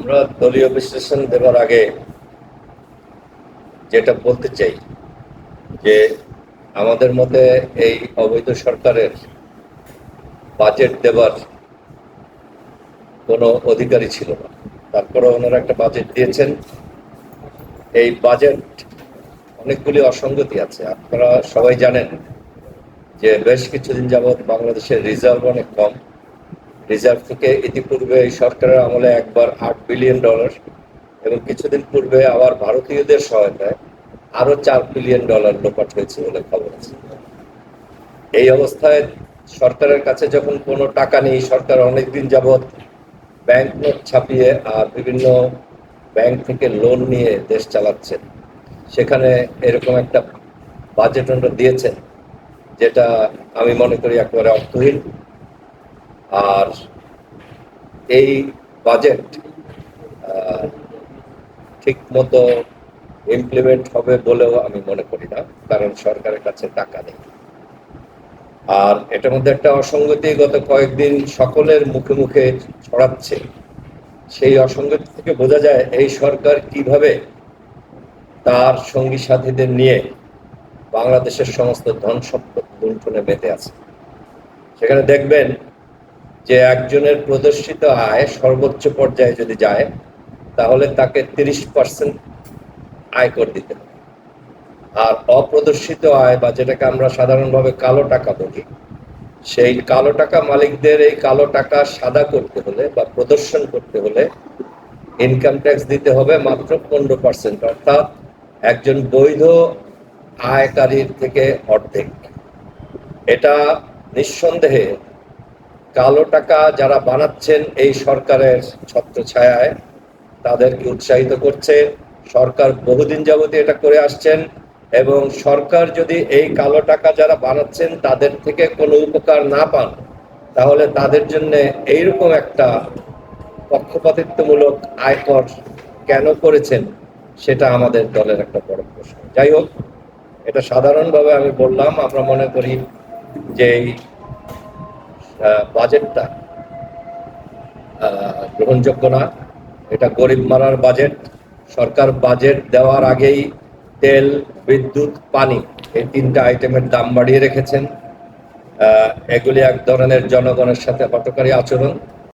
আমরা দলীয় বিশ্লেষণ দেওয়ার আগে যেটা বলতে চাই, যে আমাদের মতে এই অবৈধ সরকারের বাজেট দেবার কোনো অধিকারই ছিল না। তারপরে ওনারা একটা বাজেট দিয়েছেন। এই বাজেট অনেকগুলি অসঙ্গতি আছে। আপনারা সবাই জানেন যে বেশ কিছুদিন যাবৎ বাংলাদেশের রিজার্ভ অনেক কম। রিজার্ভ থেকে ইতিপূর্বে এই সরকারের আমলে একবার আট বিলিয়ন ডলার এবং কিছুদিন পূর্বে আবার ভারতীয়দের সহায়তায় আরও চার বিলিয়ন ডলার লোপাট হয়েছে বলে খবর আছে। এই অবস্থায় সরকারের কাছে যখন কোনো টাকা নেই, সরকার অনেকদিন যাবৎ ব্যাংক নোট ছাপিয়ে আর বিভিন্ন ব্যাংক থেকে লোন নিয়ে দেশ চালাচ্ছেন সেখানে এরকম একটা বাজেট ওনারা দিয়েছেন, যেটা আমি মনে করি একেবারে অর্থহীন। আর এই বাজেট ঠিক মতো ইমপ্লিমেন্ট হবে বলেও আমি মনে করি না, কারণ সরকারের কাছে টাকা নেই। আর এটার মধ্যে একটা অসঙ্গতি গত কয়েকদিন সকলের মুখে মুখে ছড়াচ্ছে। সেই অসঙ্গতি থেকে বোঝা যায় এই সরকার কীভাবে তার সঙ্গী সাথীদের নিয়ে বাংলাদেশের সমস্ত ধন সম্পদ লুণ্ঠনে মেতে আছে। সেখানে দেখবেন যে একজনের প্রদর্শিত আয় সর্বোচ্চ পর্যায়ে যদি যায়, তাহলে তাকে তিরিশ পার্সেন্ট আয় আয়কর দিতে হবে। আর অপ্রদর্শিত আয় বা যেটাকে আমরা সাধারণভাবে কালো টাকা বলি, সেই কালো টাকা মালিকদের এই কালো টাকা সাদা করতে হলে বা প্রদর্শন করতে হলে ইনকাম ট্যাক্স দিতে হবে মাত্র পনেরো পার্সেন্ট, অর্থাৎ একজন বৈধ আয়কারীর থেকে অর্ধেক। এটা নিঃসন্দেহে কালো টাকা যারা বানাচ্ছেন এই সরকারের ছত্রছায়ায়, তাদেরকে উৎসাহিত করছে। সরকার বহুদিন যাবতী এটা করে আসছেন এবং সরকার যদি এই কালো টাকা যারা বানাচ্ছেন, তাদের থেকে কোনো উপকার না পান, তাহলে তাদের জন্য এইরকম একটা পক্ষপাতিত্বমূলক আয়কর কেন করেছেন, সেটা আমাদের দলের একটা বড় প্রশ্ন। যাই হোক, এটা সাধারণভাবে আমি বললাম, আমরা মনে করি যে এই বাজেটটা গ্রহণযোগ্য না। এটা গরিব মারার বাজেট সরকার বাজেট দেওয়ার আগেই তেল, বিদ্যুৎ, পানি এই তিনটা আইটেমের দাম বাড়িয়ে রেখেছেন। এগুলি এক ধরনের জনগণের সাথে হটকারী আচরণ।